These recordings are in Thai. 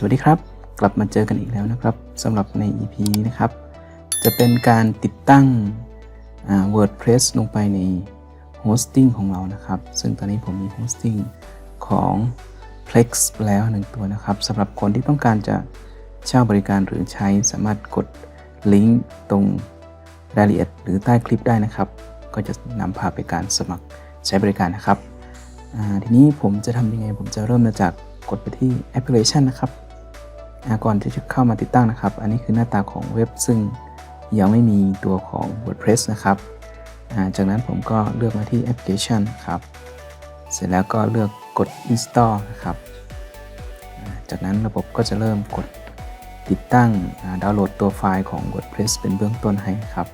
สวัสดีครับ กลับมาเจอกันอีกแล้วนะครับสำหรับใน EP นี้นะครับ จะเป็นการติดตั้ง WordPress ลงไปในโฮสติ้งของเรานะครับ ซึ่งตอนนี้ผมมีโฮสติ้งของ Plex แล้วหนึ่งตัวนะครับสำหรับคนที่ต้องการจะเช่าบริการหรือใช้สามารถกดลิงก์ตรงรายละเอียดหรือใต้คลิปได้นะครับ ก็จะนำพาไปการสมัครใช้บริการนะครับทีนี้ผมจะทำยังไงผมจะเริ่มมาจากกดไปที่ Application นะครับ ก่อนที่จะเข้ามาติดตั้งนะครับ อันนี้คือหน้าตาของเว็บซึ่งยังไม่มีตัวของ WordPress นะครับ จากนั้นผมก็เลือกมาที่ Application ครับ เสร็จแล้วก็เลือกกด Install นะครับ จากนั้นระบบก็จะเริ่มกดติดตั้งดาวน์โหลดตัวไฟล์ของ WordPress เป็นเบื้องต้นให้นะครับ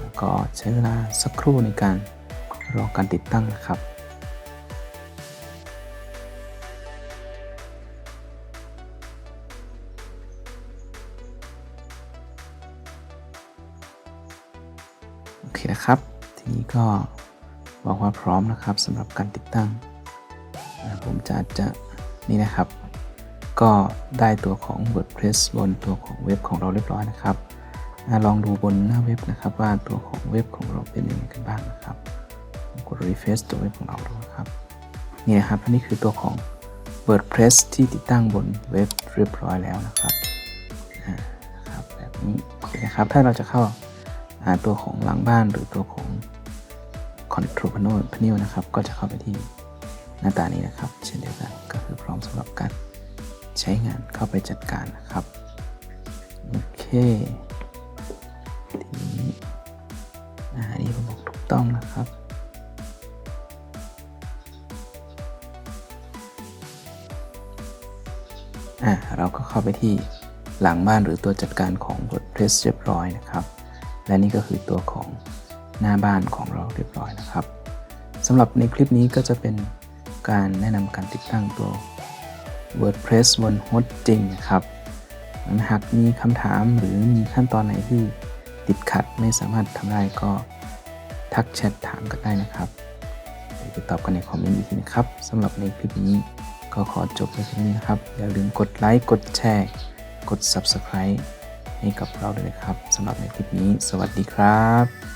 แล้วก็ใช้เวลาสักครู่ในการรอการติดตั้งนะครับ เคนะครับ ทีนี้ก็บอกว่าพร้อมนะครับสำหรับการติดตั้ง ผมจะจะนี่นะครับ ก็ได้ตัวของ WordPress บนตัวของเว็บของเราเรียบร้อยนะครับลองดูบนหน้าเว็บนะครับ ว่าตัวของเว็บของเราเป็นยังไงกันบ้างนะครับกด refresh ตัวเว็บของเราดูนะครับนี่นะครับนนี้คือตัวของ WordPress ที่ติดตั้งบนเว็บเรียบร้อยแล้วนะครับนะครับ แบบนี้นะครับถ้าเราจะเข้า หาตัวของหลังบ้านหรือตัวของ Control Panel Panel นะครับ ก็จะเข้าไปที่หน้าตานี้นะครับ เช่นเดียวกันก็คือพร้อมสำหรับการใช้งานเข้าไปจัดการนะครับ โอเคทีนี้อ่าอันนี้ผมบอกถูกต้องนะครับอะเราก็เข้าไปที่หลังบ้านหรือตัวจัดการของ WordPress เรียบร้อยนะครับ และนี่ก็คือตัวของหน้าบ้านของเราเรียบร้อยนะครับสำหรับในคลิปนี้ก็จะเป็นการแนะนำการติดตั้งตัว WordPress บนโฮสต์จริงนะครับหากมีคำถามหรือมีขั้นตอนไหนที่ติดขัดไม่สามารถทำได้ก็ทักแชทถามกันได้นะครับเดี๋ยวจะตอบกันในคอมเมนต์อีกทีนะครับสำหรับในคลิปนี้ก็ขอจบไว้แค่นี้นะครับ อย่าลืมกดไลค์ กดแชร์ กด Subscribe ให้กับเราด้วยนะครับสำหรับในคลิปนี้ สวัสดีครับ